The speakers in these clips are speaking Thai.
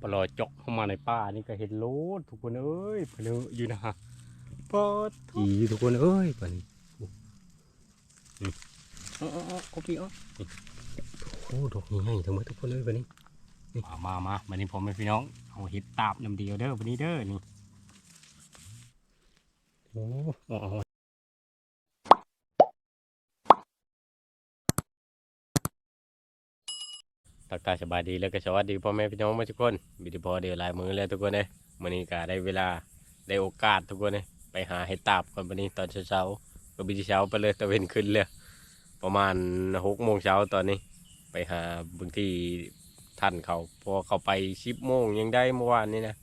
ปลอจกเข้ามาในป่านี่ก็เห็นโลดทุกคนเอ้ยเพลออยู่นะฮะปอดอีทุกคนเอ้ยป่านนี้นี่เอ๋อาเอ๋อาพี่เอ๋นี่โอ้ดอกใหญ่ๆทั้งหมดทุกคนเอ้ยป่านนี้นี่มามามาวันนี้ผมเป็นพี่น้องเอาเห็ดตาบน้ำเดียวเด้อวันนี้เด้อนี่โอ้ ทักทายสบายดีแล้วก็สวัสดีพ่อแม่พี่น้องทุกคนบิดพอเดียวลายมือแล้วทุกคนเลยวันนี้ก็ได้เวลาได้โอกาสทุกคนเลยไปหาเห็ดตาบกันวันนี้ตอนเช้าๆก็บิดเช้าไปเลยตะเวนขึ้นเลยประมาณหกโมงเช้าตอนนี้ ไปหาบางที่ท่านเขาเพอเขาไปสิบโมงยังได้เมื่อวานนี้นะ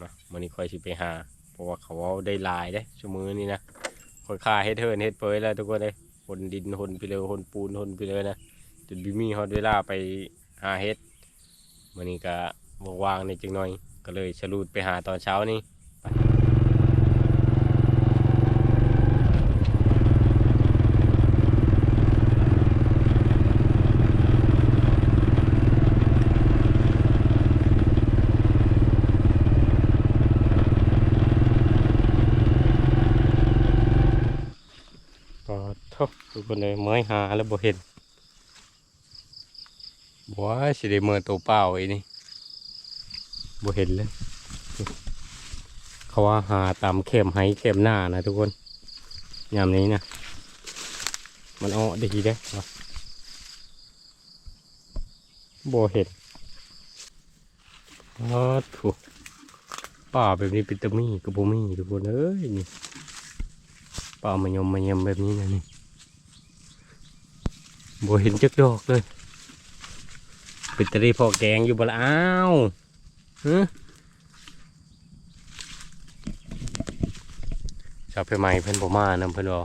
มาวันนี้ค่อยสิไปหา เพราะว่าเขาเอาได้ลายได้ชั่วมือนี้นะค่อยค่าเฮ็ดเทินเฮ็ดเปยแล้วทุกคนเลยคนดินคนไปเลยคนปูนคนไปเลยนะ จนบิมีฮอดเวลาไปหาเฮ็ดวันนี้ก็ว่างๆในจังหน่อย ก็เลยฉลูดไปหาตอนเช้านี้ก็ทุกทุกคนเลยเมื่อยหาแล้วบ่เห็น บัวสิได้เมื่อตัวเปล่าไอ้นี่บ่เห็นเลย เขาว่าหาตามเข็มไห้เข็มหน้านะทุกคนยามนี้นะมันเอาดีเด้อบ่เห็นอ๋อถูกป่าแบบนี้เป็นตะมีกับบมีทุกคนเอ้ยนี่ป่ามายมมายมแบบนี้นะนี่บ่เห็นจักดอกเลย ปิตรีพอแกงอยู่บ่ละอ้าวฮึชาวเพไมเพิ่อนบ่มานำเพิ่อนว่า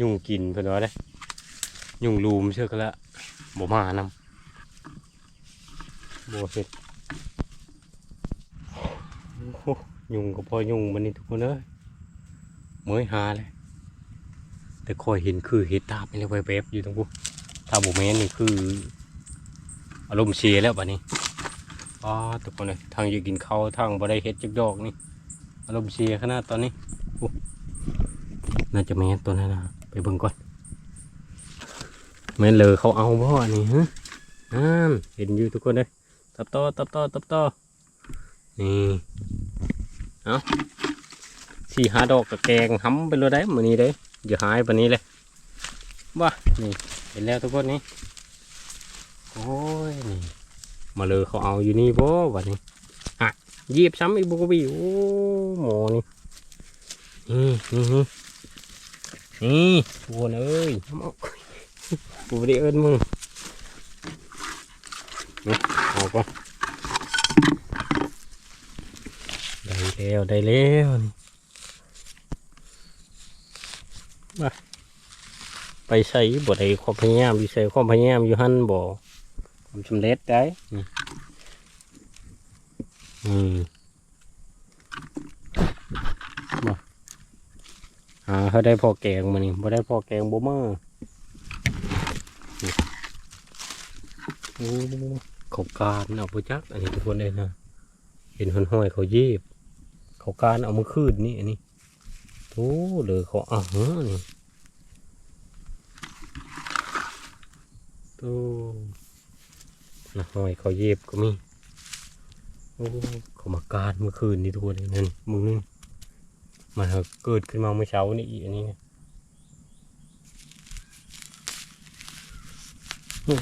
ยุ่งกินเพิ่อนว่าเด้ยุ่งลูมเชื่อกันละบ่มานำบ่เฮ็ดโอ้โหยุ่งก็พอยุ่งบัดนี้ทุกคนเอ้ยเมื่อยหาเลยแต่คอยเห็นคือเห็ดตาบนี่เลยแวบๆอยู่ตรงกูถ้าบ่แม่นนี่คือ อารมณ์เสียแล้วบัดนี้อ๋อทุกคนเลยทางอยู่กินข้าวทางบ่ได้เฮ็ดจักดอกนี่ อารมณ์เสียขนาดตอนนี้โอ้น่าจะแม่นตัวนั้นนะไปเบิ่งก่อนแม่เลยเขาเอาบ่อันนี้ฮะอ่านเห็นอยู่ทุกคนเลยตับต่อตับต่อตับต่อนี่เอาสี่หาดอกกับแกงห้ำไปเลยได้มือนี้เด้อย่าหายปานนี้เลยว่านี่เห็นแล้วทุกคนนี่ โอ้ยนี่มาเลยเขาเอาอยู่นี่บ่วันนี้อะยีบซ้ำอีกบุกบีโอ้หมอนี่นี่นี่นี่วนเอ้ยเอากูไม่ได้เอิ้นมึงนี่เอาก่อนได้แล้วได้แล้วนี่มาไปใส่บ่ได้ความพยายามอยู่ใส่ความพยายามอยู่หันบ่ ผมสำเร็จได้นี่อืมมาหาเขาได้พอแกงมานี่บ่ได้พอแกงบ่มานี่โอ้เขาการเอาไปจัก อันนี้ทุกคนเลยนะ เห็นหนห้อยเขาเย็บ เขาการเอามาคืนนี่อันนี้โอ้เหลือเขาอะฮะนี่โต นะหอยเขาเย็บก็มีโอ้เขามาการเมื่อคืนนี่ทุกคนเลยนั่นมึงนึงมันเกิดขึ้นมาเมื่อเช้านี่อีกอันนี้เนี่ยโอ้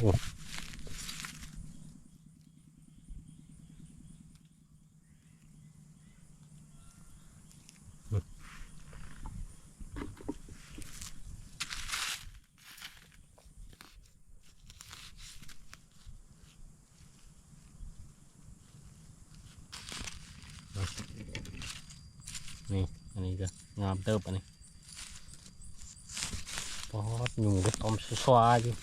อันนี้ก็งามเติบอันนี้ปอดอยู่ก็ต้มสวาๆอยู่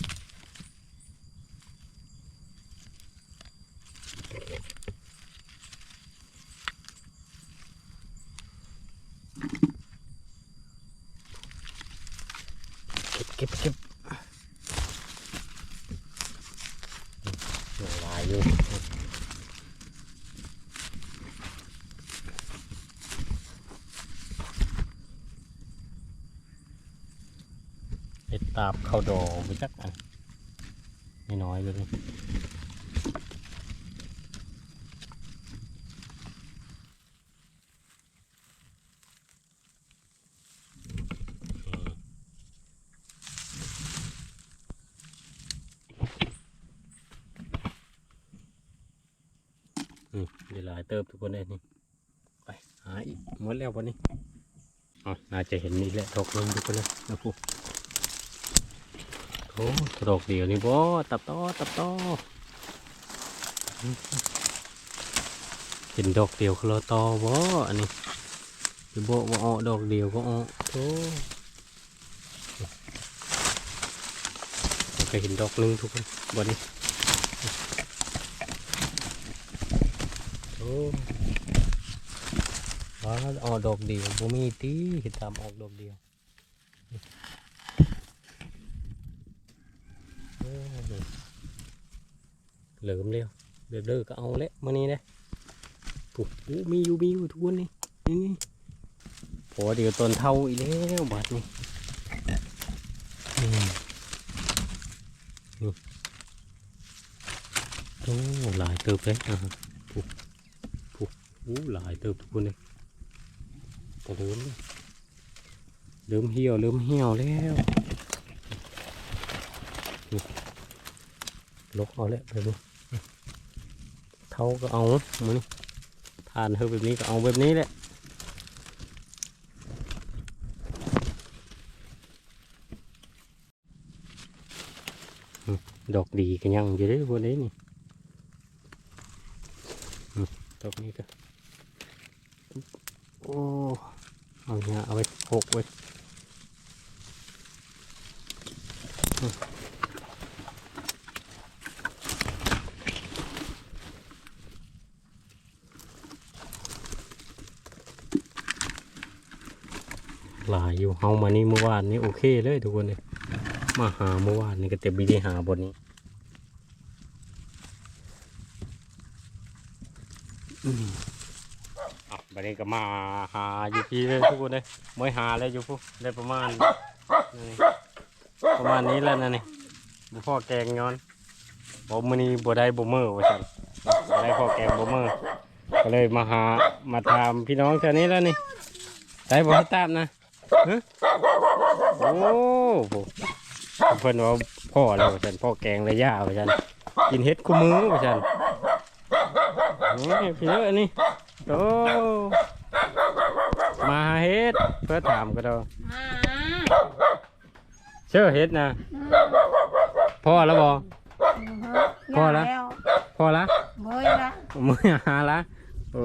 เก็บเก็บเก็บหลายอยู่ เห็ดตาบ เข้าดอไปจักอันไม่น้อยเลยนี่เดี๋ยวหลายเติบทุกคนเลยนี่ไปหาอีกหมดแล้ววันนี้อ๋อน่าจะเห็นนี่แหละดอกนึงทุกคนเลยนะพู โอ้ดอกเดียวนี่บ่ตับต่อตับต่อเห็นดอกเดียวคือเราต่อบ่อันนี้หรือบ่ว่าออกดอกเดียวก็ออกโอ้เคยเห็นดอกหนึงทุกคนวันนี้โอ้ว่าออกดอกเดียวบ่มีตีเห็นตามออกดอกเดียวเออเห ลิมเร็วเดือดเด้อก็เอาละมานี่นะปุ๊บอู้มีอยู่มีอยู่ทุกคนนี่นี่นี่พอเดี๋ยวตอนเท่าอีกแล้วบาดนี่นี่โอ้หลายเติบเลยอะปุ๊บปุ๊บอู้หลายเติบทุกคนเลยก็เริ่มเริ่มเหี่ยวเริ่มเหี่ยวแล้วนี่ลกเอาแล้วไปดู เท่าก็เอามือนี่ทานเธอแบบนี้ก็เอาแบบนี้แหละดอกดีกันยังอยู่เด้อพวกนี้นี่ดอกนี้ก็โอ้เอาเนี่ยเอาไว้หกไว้ หลายอยู่เฮามานี่เมื่อวานนี้โอเคเลยทุกคนเลยมาหาเมื่อวานนี้ก็เต็มบีได้หาบนนี้อะบัดนี้ก็มาหาอยู่พี่เลยทุกคนเลยไม่หาเลยอยู่พูได้ประมาณนี่ประมาณนี้แล้วนะนี่บุพ่อแกงย้อนบอมือนี้บ่ได้บ่เมื่อว่าซั่นบ่ได้พ่อแกงบ่เมื่อก็เลยมาหามาถามพี่น้องแถวนี้แล้วนี่ได้บ่ให้ตามนะ โอ้โหเพิ่นว่าพ่อแล้วว่าซั่นพ่อแกงระยะว่าซั่นกินเฮ็ดคู่มือว่าซั่นนี่พี่เด้อนี่โอ้มาหาเฮ็ดเพื่อถามก็ได้มาเชื่อเฮ็ดนะพ่อแล้วบอพอละแล้วพ่อละเบยละมือหาละโอ้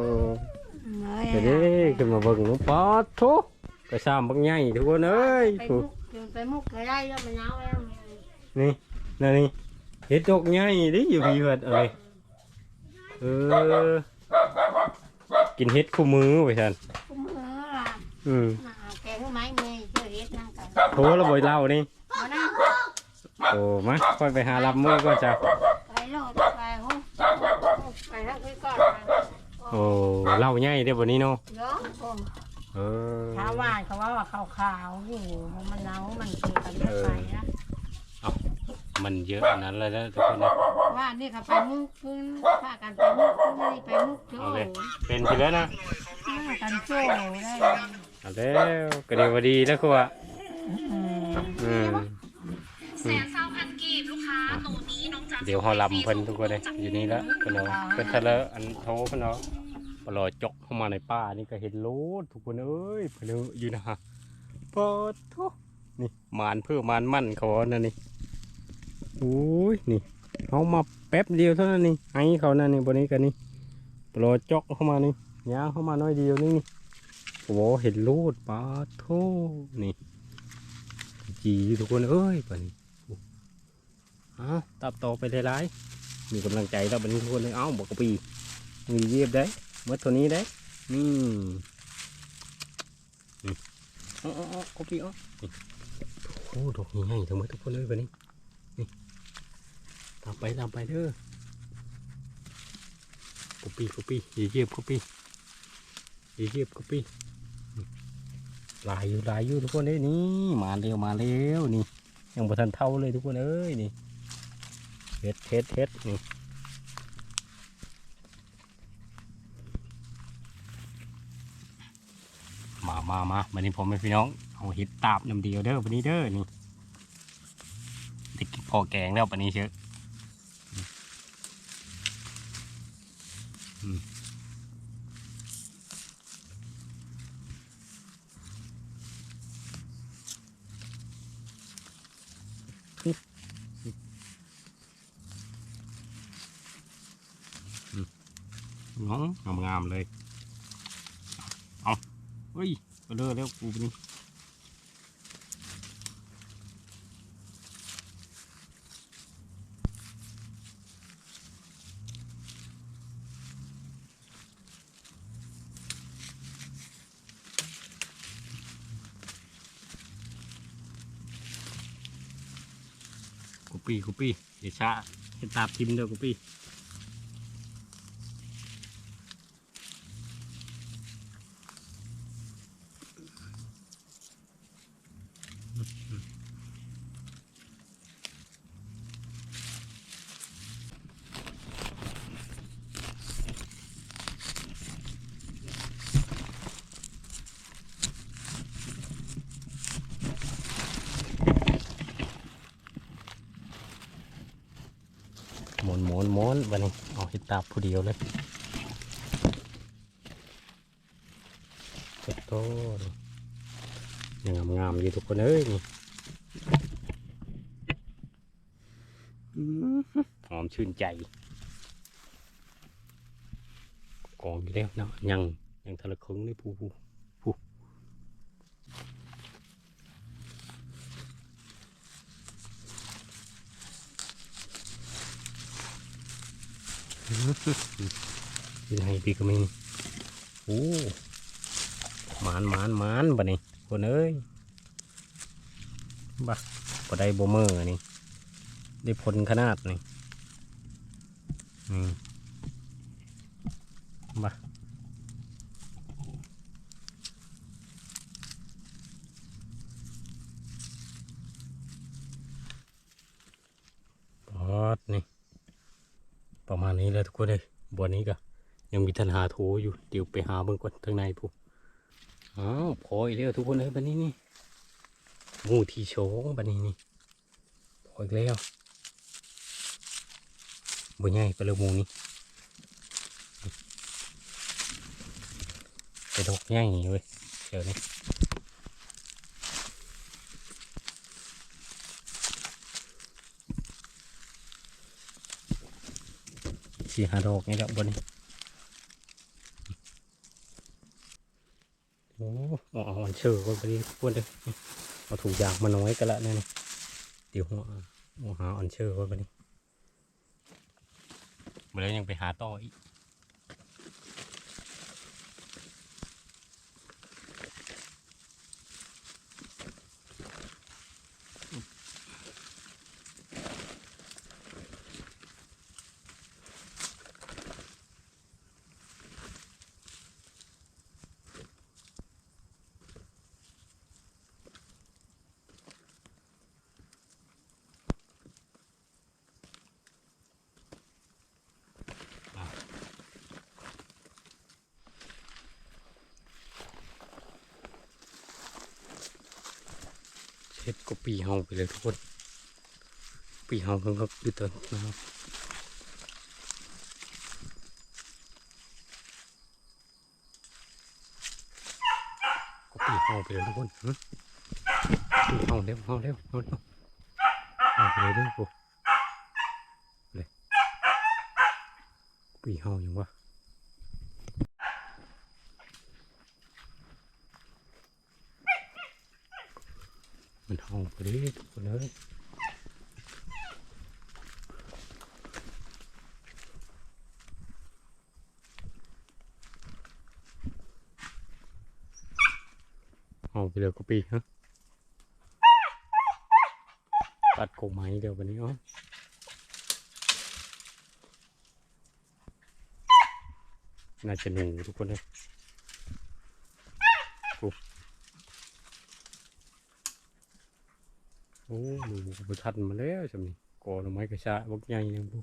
เบยเดี๋ยวนี้ขึ้นมาเบิ่งหนูปอดทุก กระซามบักใหญ่ทุกคนเอ้ยไปผู้มุกไปมุกก็ได้แล้วมันเอาแล้วนี่นั่นนี่เฮ็ดดอกใหญ่ดิอยู่พี่เฮ็ดเอ้ยเออกินเฮ็ดคู่มือไปซั่นกูมือล่ะอืมมาแกก็ไม้เมย์เชื่อเฮ็ดนั่งกันโทรแล้วบ่เล่านี่มานั่งโอ้มาค่อยไปหารับมือก่อนจ้ะไปโลดไปห้องไปนั่งคุยก่อนโอ้เล่าใหญ่เด้อบ่นี้เนาะเนาะ เออชาวบ้านเขาว่าว่าขาวๆอยู่มันเนามันคือกันไม่ไปนะมันเยอะอันนั้นเลยนะทุกคนนะว่านี่เขาไปมุกขึ้นพากันไปมุกขึ้นนี่ไปมุกโจ้เอาเลยเป็นไปแล้วนะกันโจ้ได้เอาแล้วก็ดีว่าดีแล้วก็ว่าอืมอืมแสนเศร้าพันกีบลูกค้าตัวนี้น้องจ๋าเดี๋ยวเขาลำเพิ่นทุกคนเลยอยู่นี่แล้วเพิ่นเอาเพิ่นทะเลาะอันโทรเพิ่นเอา ปลอยจกเข้ามาในป่านี่ก็เห็นโลดทุกคนเอ้ยเพิ่นเออยู่นะฮะปอดโทนี่มานเพื่อมานมั่นเขานั่นนี่โอ้ยนี่เอามาแป๊บเดียวเท่านั้นนี่ให้เขานั่นนี่บนนี้กันนี่ปลอยจกเข้ามานี่ย่างเข้ามาน้อยเดียวนี่โอ้โหเห็นโลดปาดโทนี่จีทุกคนเอ้ยปนี่เอาตับต่อไปหลายๆมีกำลังใจแล้วบันี้ทุกคนเลยเอ้าบอกกะปีมีเยียบได้ เมื่อตัวนี้ได้นี่นี่เอาเอาเอากะปีเอานี่โอ้ดอกใหญ่ๆทั้งหมดทุกคนเลยบัดนี้นี่ตามไปตามไปเด้อกะปีกะปีอย่าเยียบกะปีอย่าเยียบกะปีนี่หลายอยู่หลายอยู่ทุกคนเลยนี่มาเร็วมาเร็วนี่ยังบ่ทันเท่าเลยทุกคนเอ้ยนี่เฮ็ดเฮ็ดเฮ็ดนี่ มามาวันนี้ผมเป็นพี่น้องเอาเฮ็ดตาบน้ำเดียวเด้อวันนี้เด้อนี่ได้กินพอแกงแล้ววันนี้เชอะอืมน้องงามๆเลย เอาเฮ้ย เลิกแล้วกูนี่กูปี้กูปี้เดี๋ยวช้าให้ตาบทิมพ์เด้อกูปี้ หมุนหมุนหมุนวันนี้เอาให้ตาผู้เดียวเลยเจ็ดโตนี่งามงามๆอยู่ทุกคนเอ้ยนี่อื้อหือหอมชื่นใจกองอยู่แล้วเนาะยังยังทะละครึ่งนี่ผู้ผู้ผู้ ยังไงพี่ก็มีโอ้หมานหมานหมานบะนี่คนเอ้ยบ้าพอได้โบเมอร์นี่ได้ผลขนาดนี่อืมบ้าปอดนี่ ประมาณนี้แล้วทุกคนเลยบนนี้ก็ยังมีทันหาโถอยู่เดี๋ยวไปหาเบิ่งก่อนทางในพวกอ้าวพออีกแล้วทุกคนเลยบันนี้นี่หมูที่โชงบันนี้นี่พออีกแล้วบ่ใหญ่ไปเลยหมูนี่ไปดอกใหญ่เว้ยเดี๋ยวนี้ สี่หาดอกนี่แหละบนนี้โอ้ออาอันเชื่อคนไปดิพวดเลยเอาถูกยางมาน้อยกันละเนี่ยนี่เดี๋ยวหัวหาหาอันเชื่อคนไปดิมาแล้วยังไปหาต่ออีก เฮาไปเลยทุกคน ปีเฮาเพิ่งก็ดูต้นนะครับก็ปีเฮาไปเลยทุกคนปีเฮาเร็วเฮาเร็วเฮาเร็วเฮาไปเลยด้อพวกเลยปีเฮาอย่างวะ มันห้องพอดีทุกคนเลยห้องไปีฮะตัดกงไม้เดี๋ยววันนี้อ๋อน่าจะหนึ่งทุกคนเลยโอ้ดูบุทันมาแล้วจำนี่กอหน่อไม้กระชะบักใหญ่ยังบุ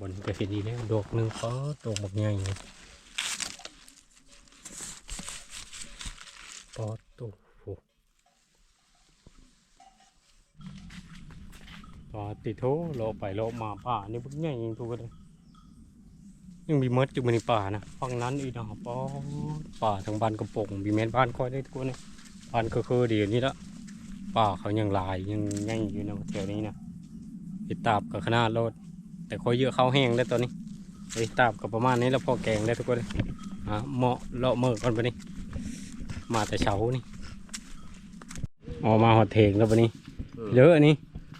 บนกระสีดีแล้วดอกหนึ่งก็ดอกบักใหญ่เลยปอตุโฟ ปอติโทโลไปโลมาป่านี่บักใหญ่ยังทุกคนเลยยังมีมดอยู่ในป่านะฝั่งนั้นอีกนะปอป่าทางบ้านกระปงมีแม่นบ้านคอยได้ทุกคนเลยบ้านก็คือเดียวนี้ละป่าเขายังลายยังยังอยู่ในแถวนี้นะไอ้ตาบกับขนาดโลดแต่คอยเยอะเข้าแห้งได้วตอนนี้ไอ้ตาบกับประมาณนี้แล้วพอแกงได้ทุกคนเลยอะเหมาะเลาะเมิกกันไปนี่มาแต่เช้านี่ออกมาหอดเถงแล้วปะนี้เยอะอัน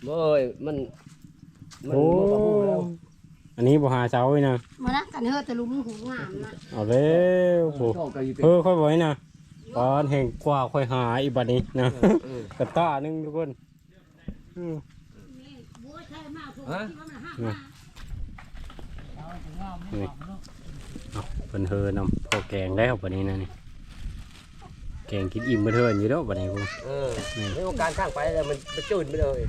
นี้เบ้ยมัน มันโอ้มันก็พูดแล้วอันนี้บ่หาเช้าเลยนะมานะกันเฮอะตะลุมหูงามนะเอาแล้วโอ้ชอบกันอยู่เออค่อยไว้นะตอนแห่งกว่าค่อยหาอีบัดนี้นะเออ กระต้าหนึงทุกคนอืมฮะนี่เอาเป็นเฮอนำพอแกงแล้ววันนี้นะนี่แกงกินอิ่มเพื่อนอยู่แล้ววันนี้คุณเออไม่ว่าการข้างไปแล้วมันมันจืดไปเลย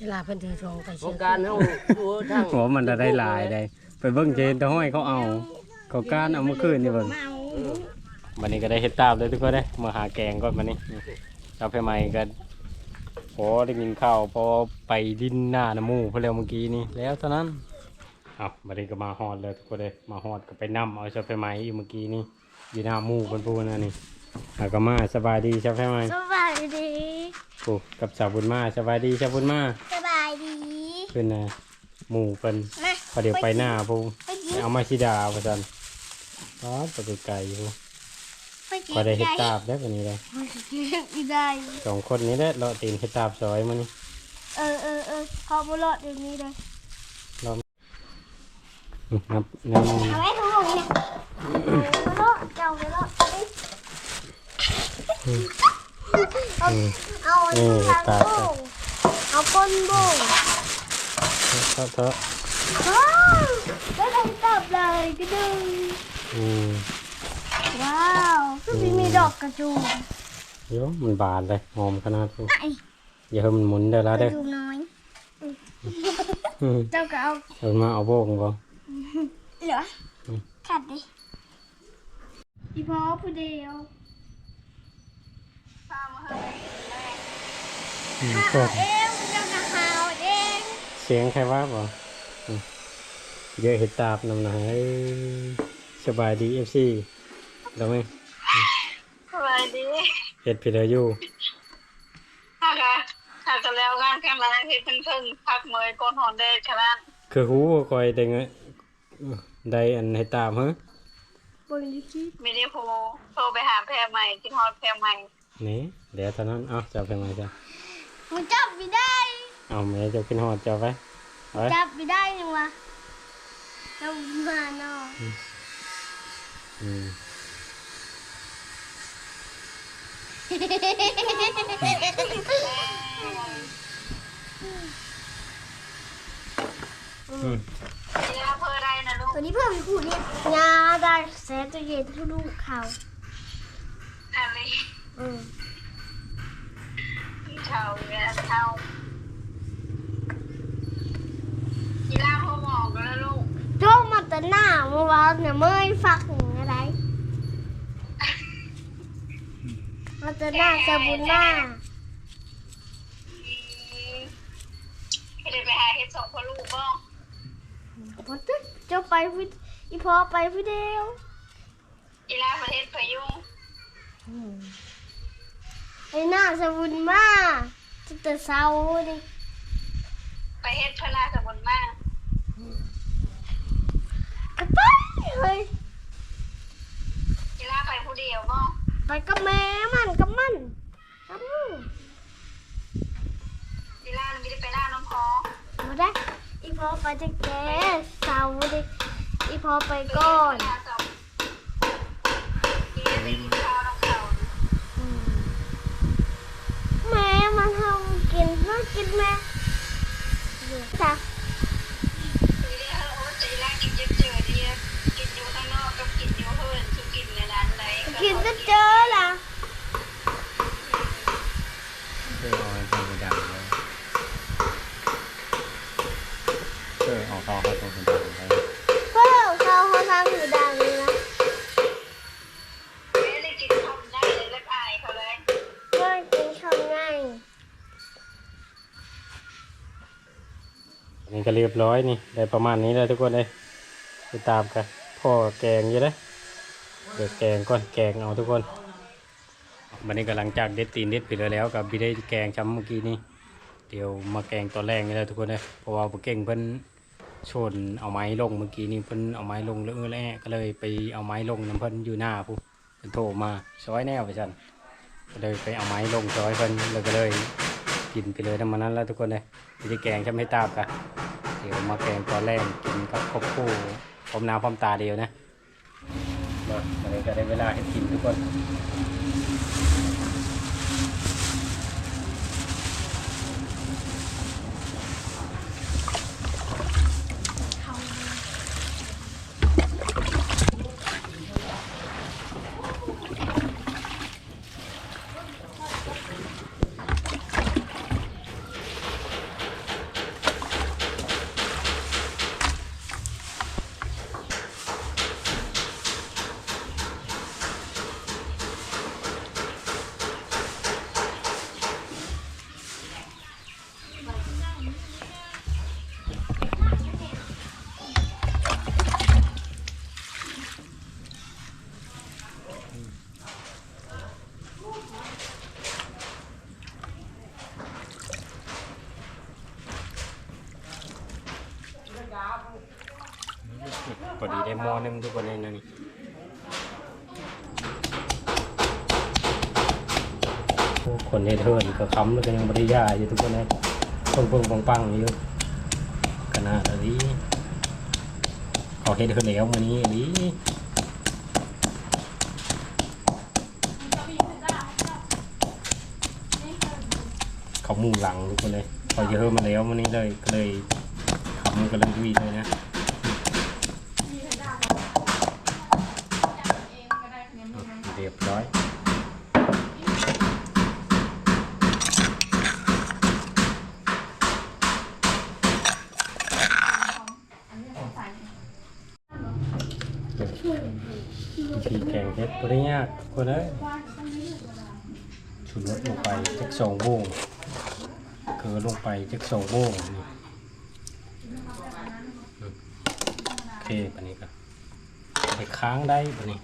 เวลาเพิ่นถือทองไปวเชื่งอการเฮาตัวทั้งหัวมันจะได้หลายได้ไปเบิ้งเจนตะห้อยเขาเอา เขาก้านเอามาคืนนี่เบิ่งมาเอาวันนี้ก็ได้เฮ็ดตามเลยทุกคนเลยมาหาแกงก่อนวันนี้เราไปใหม่กันพอได้กินข้าวพอไปดินหน้าน้ำหมูเพอเร็วเมื่อกี้นี่แล้วเท่านั้นเอาวันนี้ก็มาฮอดเลยทุกคนเลยมาฮอดก็ไปนํเอาชาไฟไหม้อีกเมื่อกี้นี่อยู่หน้าหมูเพิ่นพูดนะนี่แล้วก็มาสบายดีชาไฟไหม้สบายดี โอ้กับสาวบุญมาสบายดีสาวบุญมาสบายดีเพิ่นน่ะหมู่เพิ่นมาพอเดี๋ยวไปหน้าพูไปกินเอามาชิดาว่าซั่นอ๋อไปไกลๆอยู่ไปกินพอได้เฮ็ดตาบได้วันนี้เลยไม่ได้สองคนนี้แหละเลาะตีนเฮ็ดตาบซอยมื้อนี้เออเออเออพอบุรอดเดี๋ยวนี้เลยอืมนับนับเอาไว้ทุกคนเนี่ยบุรอดเจ้าบุรอด เอาเอาเอาทางโบ่งเอาก้นโบ่งเถอะเถอะว้าวแล้วทำตับเลยก็ดึงว้าวก็มีมีดอกกระจูมโยมันบานเลยหอมขนาดนี้อย่าให้มันหมุนเด้อกละเด้อเจ้าก็เอาเอามาเอาโบกบ่เหรอขัดดิอีพอผู้เดียว อืมข้าก็เองเจ้าก็หาวเองเสียงใครว่าบ่อืมเยอะเฮ็ดตาบนำหน่อยสบายดี FC แล้วไหมสบายดีเฮ็ดพี่เด้ออยู่ค่ะค่ะค่ะจะแล้วงานกันมาที่เพิ่งเพิ่งพักเมยก้นหอนเดชขนาดคือหูว่าคอยได้เงนได้อันให้ตามฮะบนลิขิตมินิโฟโทรไปหาแพรใหม่ที่ฮอดแพรใหม่ นี่เดี๋ยวเท่านั้นเอาจับไปไหมจ้ะมันจับไม่ได้เอาแม่จะขึ้นหอดจับไปเอาไว้จับไม่ได้ยังวะเรามาเนาะอืมอืมที่แล้วเพอได้นะลูกวันนี้เพื่อนมีคู่เนี่ยงาได้แสนจะเย็นทุลูกเขาอะไรอืม เช่าเนี่ยเช่ากีฬาพ่อหมอกแล้วลูกโจกมาแต่หน้าเมื่อวานเนี่ยเมื่อยฝักอย่างอะไรมาแต่หน้าจะบุญหน้าให้ได้ไปหาเฮ็ดสองพ่อลูกบ้องพอตึ๊ดเจ้าไปพี่อีพอไปพี่เดียวกีฬาประเทศพายุง ไอ้หน้าจะบุญมากจะแต่เศร้าดิไปเฮ็ดพนาสมุนมากกระไปเฮ้ยกีฬาไปผู้เดียวบ้องไปกับแม่มันกับมันกับมึงกีฬาไม่ได้ไปหน้าน้องพอมาได้อีพอไปจะแกเศร้าดิอีพอไปก่อนกีฬาไปกินข้าวน้ำเขา แม่มันทำ กินเพื่อกินแม่จ้ะกีฬาโอ้กีฬากินเยอะเจอดีกินอยู่ข้างนอกกับกินอยู่เพื่อนคือกินในร้านไหนกินก็เจอล่ะ นี่ก็เรียบร้อยนี่ได้ประมาณนี้แล้วทุกคนเลยไปตามกันพ่อแกงอยู่เลยเดี๋ยวแกงก่อนแกงเอาทุกคนวันนี้ก็หลังจากเด็ดตีนเด็ดปแล้วแล้วกับบีได้แกงช้ำเมื่อกี้นี่เดี๋ยวมาแกงตอนแรกนี่แล้วทุกคนเลยเพราะว่าปเก่งเพิ่นชนเอาไม้ลงเมื่อกี้นี่เพิ่นเอาไม้ลงแล้วเออแล้วก็เลยไปเอาไม้ลงน้ำเพิ่นอยู่หน้าปุ๊บเพิ่นโทรมาช้อยแนวไปจันก็เลยไปเอาไม้ลงช้อยเพิ่นแล้วก็เลยกินไปเลยน้ำมันนั้นแล้วทุกคนเลยบีได้แกงช้ำให้ตาบกัน เดี๋ยวมาแกงตอนแรกกินกับครบคู่พร้อมน้ำพร้อมตาเดียวนะมาวันนี้ก็ได้เวลาให้กินทุกคน พอดีได้หม้อหนึงทุกคนเลยนะนี่คนเฮ็ดเฮิร์นก็ค้ำแล้วก็ยังบริยาอยู่ทุกคนเลยเพิ่งเพิ่งปังปังอยู่ขนาดนี้เขาเฮ็ดเฮิร์นแล้วมื้อนี้นี้เขามุ่งหลังทุกคนเลยเขาเยอะมาแล้วมื้อนี้เลยก็เลยคำก็เลยดุยเลยนะ เรียบร้อยวิธีแกงเห็ดบริยาก คนเอ้ยชุดรสลงไปจักสองโมงเกลือลงไปจักสองโมงนี่โอเคปานนี้ก็ไปค้างได้ปนนี้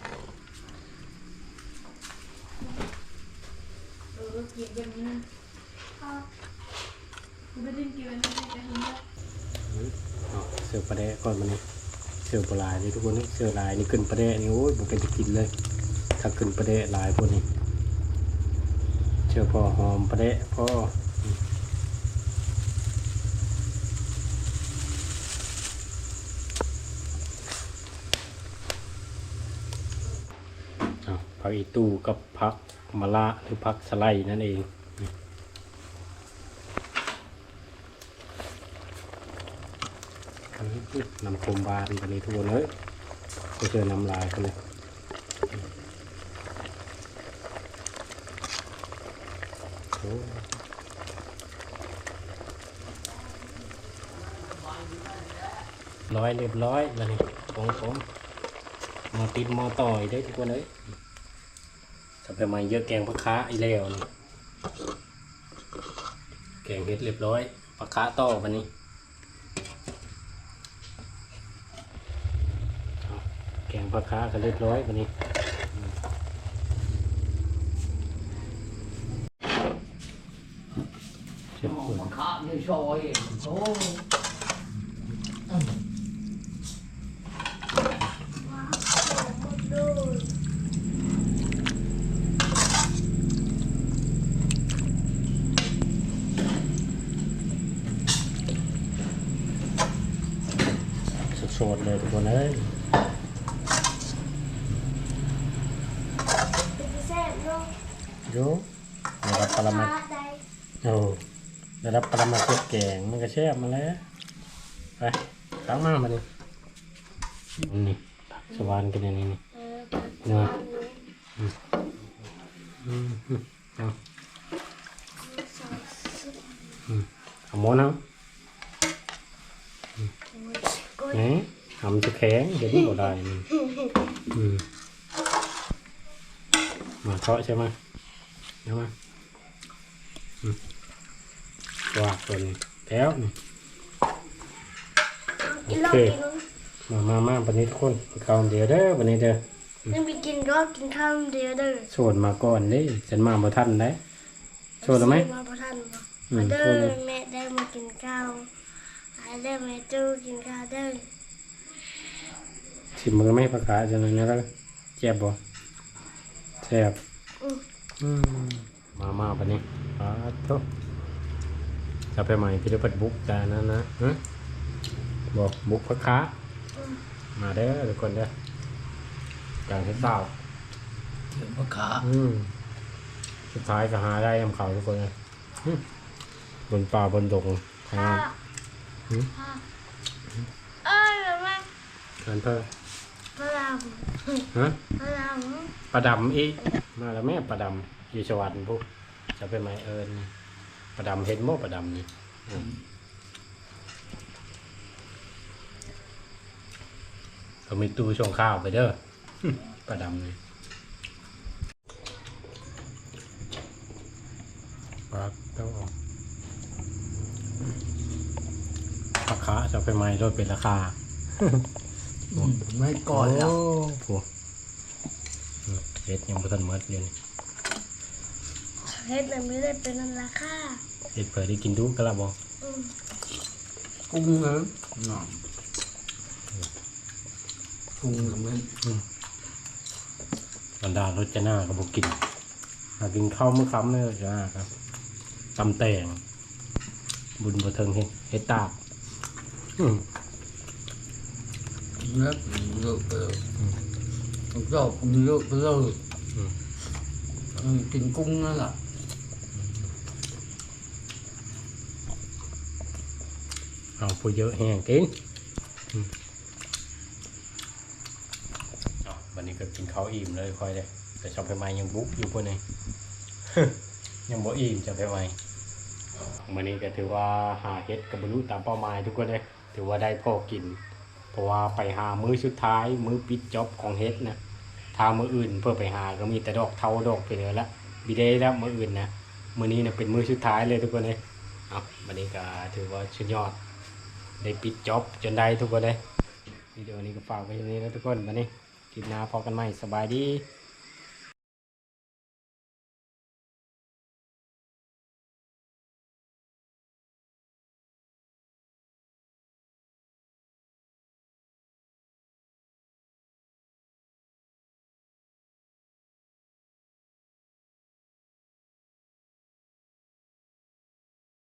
เสือปลาแดก่อนมันนี่เสือปลาลายนี่ทุกคนนี่เสือลายนี่ขึ้นปลาแดนี่โอ้ยมันเป็นตะกินเลย ถ้าขึ้นปลาแดะลายพวกนี้เชื่อพอหอมปลาแดะพอผักอีตูกับผักมะละหรือผักสไลด์นั่นเองนำโคมบานไปนี้ทุกคนเลยก็เจอน้ำลายกันเลยโอ้ ร้อยเรียบร้อยแล้วนี่ของผมมาติดมอต่อยได้ทุกคนเลยสับไปมาเยอะแกงปลาค้าอีแล้วนี่แกงเฮ็ดเรียบร้อยปลาค้าต่อวันนี้แกงปลาค้ากันเรียบร้อยวันนี้เช็ดฝุ่น ข้าเนี่ยชอยโอ้สดๆเลยทุกคนเอ้ยเป็นแซ่บลูกโยได้รับปรมาชาได้โอ้ได้รับปรมาเก็บแกงมันก็แช่บมาแล้วไปตั้งมามาดินี่ผักสวรรค์กันอย่างนี้นี่เออเนาะอืมอืมเอาอืมเอาหมอนะอืมยไหนทำจะแข็งเดี๋ยวนี้บ่ได้มันอืมมาเทาะใช่ไหมเอามาอืมวางตัวนี้แล้วนี่กินรอบโอเคกินมามามาวันนี้ทุกคนกินข้าวเดียวเด้อวันนี้เด้อยังไปกินรอบกินข้าวเดียวเด้อโสดมาก่อนเด้ฉันมาบ่ทันได้โสดแล้วไหมมาประทันบ่อืมมาเด้โสอดแล้วแม่ได้มากินข้าวมาเด้อแม่ตู้กินข้าวเด้อชิมมือไหม่ประกาศจังเลยนะแล้วแซ่บบ่แซ่บอืมอืมมามาวันนี้อ่าโต จะไปใหม่พี่เด้อเปิดบุ๊กจานั้นนะฮะบอกบุ๊กพักค้าอืมมาเด้อทุกคนเด้ออย่างที่เศร้าเห็นว่าขาอืมสุดท้ายก็หาได้ยำเขาทุกคนเลยอืมบนป่าบนดงทางข้านั้นหืมข้าเอ้ยแม่นั่นเพิ่มพระรามฮะพระรามปลาดำอีกมาแล้วแม่ปลาดำอยู่สวรรค์พวกจะเป็นไม้เอิญ ปลาดำเห็นโม่ปลาดำนี่อืมก็มีตู้ช่วงข้าวไปเด้อปลาดำนี่ปลาเต้าออกปลาขาจะไปไม้รถเป็นราคาไม่ก่อนแล้วโโหอืมเฮ็ดยังบ่ทันหมดอยู่นี่ เฮ็ดเลยไม่ได้เป็นนันราคาเฮ็ดเผื่อได้กินดูกะละบ่อืมกุ้งนะหน่อกุ้งกับมันอันดารจนาก็บ่กินหากินข้าวมื้อค่ำเลยจ้าครับตำแตงบุญบ่เทิงเฮ็ดเฮ็ดตาบอืมเนื้อเยอะไปเลยผมชอบกุ้งเยอะไปเลยอืมอืมกินกุ้งนั่นแหละ เอาผู้เยอะแห้งกินอืมเอวันนี้ก็กินข้าวอิ่มเลยค่อยเลยแต่ชอบไปใหม่ยังบุกอยู่พุ่นนี่ยังบ่อิ่มจะไปใหม่มื่อนี้ก็ถือว่าหาเฮ็ดกับบรรลุตามเป้าหมายทุกคนเลยถือว่าได้พอกิน เพราะว่าไปหามื้อสุดท้าย มื้อปิดจ็อบของเฮ็ดนะถ้ามื้ออื่นเพื่อไปหาก็มีแต่ดอกเทาดอกไปเลยละบิเด้แล้วมื้ออื่นนะมื้อนี้นะเป็นมื้อสุดท้ายเลยทุกคนเลยเอาวันนี้ก็ถือว่าสุดยอด ได้ปิดจ็อบจนได้ทุกคนเลยวิดีโอนี้ก็ฝากไว้ตรงนี้แล้วทุกคนวันนี้คลิปหน้าพอกันใหม่สบายดี